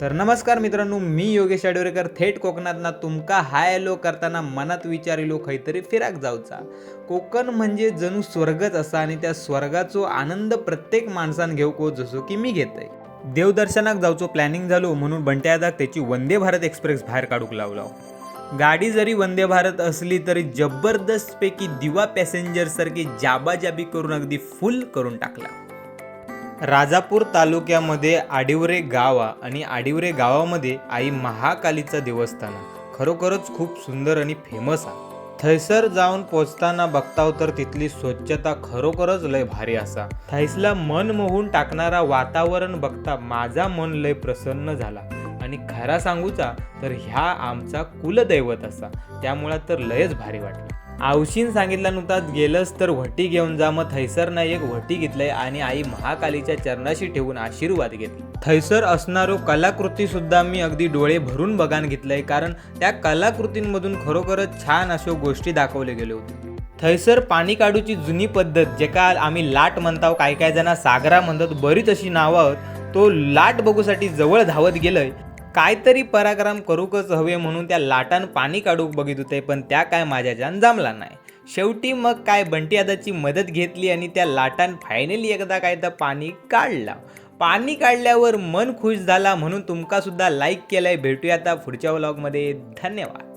तर नमस्कार मित्रांनो मी योगेश आडवरेकर थेट कोकणातना तुमका हाय हॅलो करताना मनात विचारिलो खैतरी फिराक जाऊचा. कोकण म्हणजे जणू स्वर्गच असा आणि त्या स्वर्गाचो आनंद प्रत्येक माणसान घेवको जसो की मी घेतय. देवदर्शनाक जाऊचो प्लॅनिंग झालो म्हणून बंट्यादाक त्याची वंदे भारत एक्सप्रेस बाहेर काढूक लावला. गाडी जरी वंदे भारत असली तरी जबरदस्त पैकी दिवा पॅसेंजर सारखी जाबाजाबी करून अगदी फुल करून टाकला. राजापूर तालुक्यामध्ये आडिवरे गाव आणि आडिवरे गावामध्ये आई महाकालीचं देवस्थान आहे. खरोखरच खूप सुंदर आणि फेमस आहे. थैसर जाऊन पोचताना बघताव तर तिथली स्वच्छता खरोखरच लय भारी असा. थैसला मन मोहून टाकणारा वातावरण बघता माझा मन लय प्रसन्न झाला. आणि खरा सांगूचा तर ह्या आमचा कुलदैवत असा. त्यामुळं तर लयच भारी वाटलं. आवशीन सांगितलं नुकताच तर वटी घेऊन जा. मग थैसरनं एक व्हटी घेतलंय आणि आई महाकालीच्या चरणाशी ठेवून आशीर्वाद घेतला. थैसर असणारो कलाकृती सुद्धा मी अगदी डोळे भरून बघान घेतलंय. कारण त्या कलाकृतींमधून खरोखरच छान अशा गोष्टी दाखवले गेले होते. थैसर पाणी काढूची जुनी पद्धत जे का आम्ही लाट म्हणताव काय काय जणा सागरा म्हणतात बरीच अशी नावं तो लाट बघूसाठी जवळ धावत गेलंय. काहीतरी पराक्रम करूकच हवे म्हणून त्या लाटान पाणी काढूक बघित होते पण त्या काय माझ्याच्यान जमला नाही. शेवटी मग काय बंटी आदाची मदत घेतली आणि त्या लाटान फायनली एकदा काय तर पाणी काढला. पाणी काढल्यावर मन खुश झाला म्हणून तुमकासुद्धा लाईक लाईक केलंय. भेटूया आता पुढच्या व्लॉगमध्ये धन्यवाद.